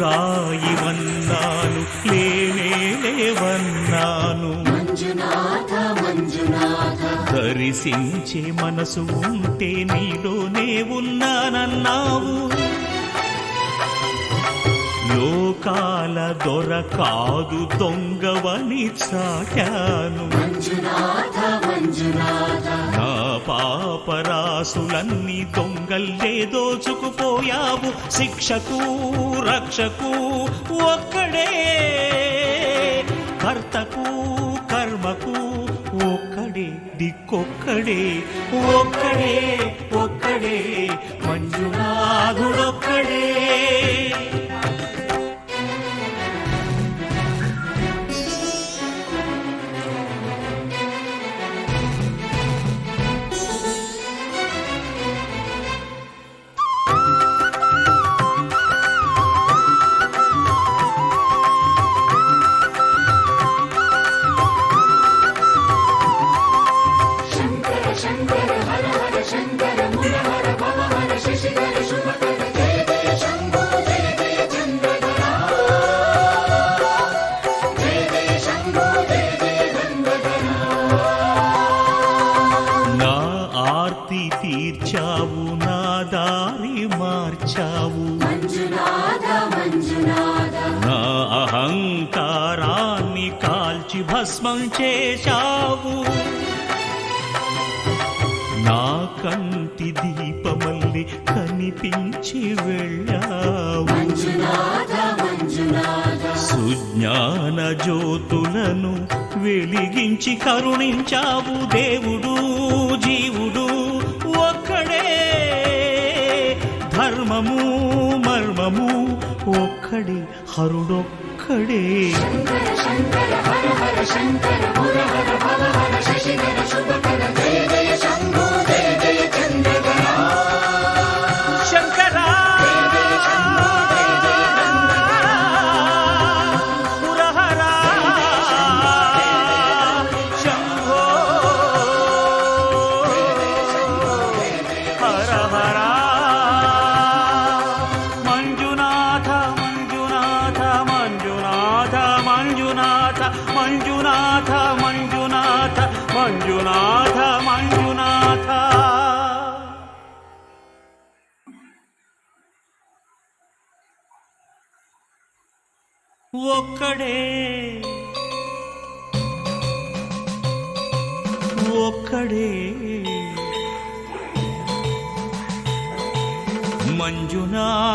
రాయివన్నాను లేనే లేవన్నాను మంజునాథ మంజునాథ. దర్శించే మనసు ఉంటే నీలోనే ఉన్నానన్నావు. లోకాల దొర కాదు దొంగవని చాటాను. నా పాపరాసులన్నీ దొంగల్లే దోచుకుపోయావు. శిక్షకు రక్షకు ఒక్కడే. కర్తకు కర్మకు ఒక్కడే దిక్కొక్కడే ఒక్కడే. కాల్చి భస్మం చేశావు. నా కంటి దీపమల్లి కనిపించి వెళ్ళావు. సుజ్ఞాన జ్యోతులను వెలిగించి కరుణించావు దేవుడు జీవుడు ఒక్కడే. ధర్మము మర్మము ఒక్కడే హరుడొక్క శంకర. శంకర హర హర శంకర ముర హర భవ హర శశిధర శుభకర జయ. మంజునాథ మంజునాథ మంజునాథ మంజునాథ మంజునాథ. ఒక్కడే ఒక్కడే. మంజునాథుడొక్కడే.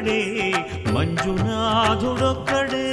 ఒక్కడే మంజునాథుడొక్కడే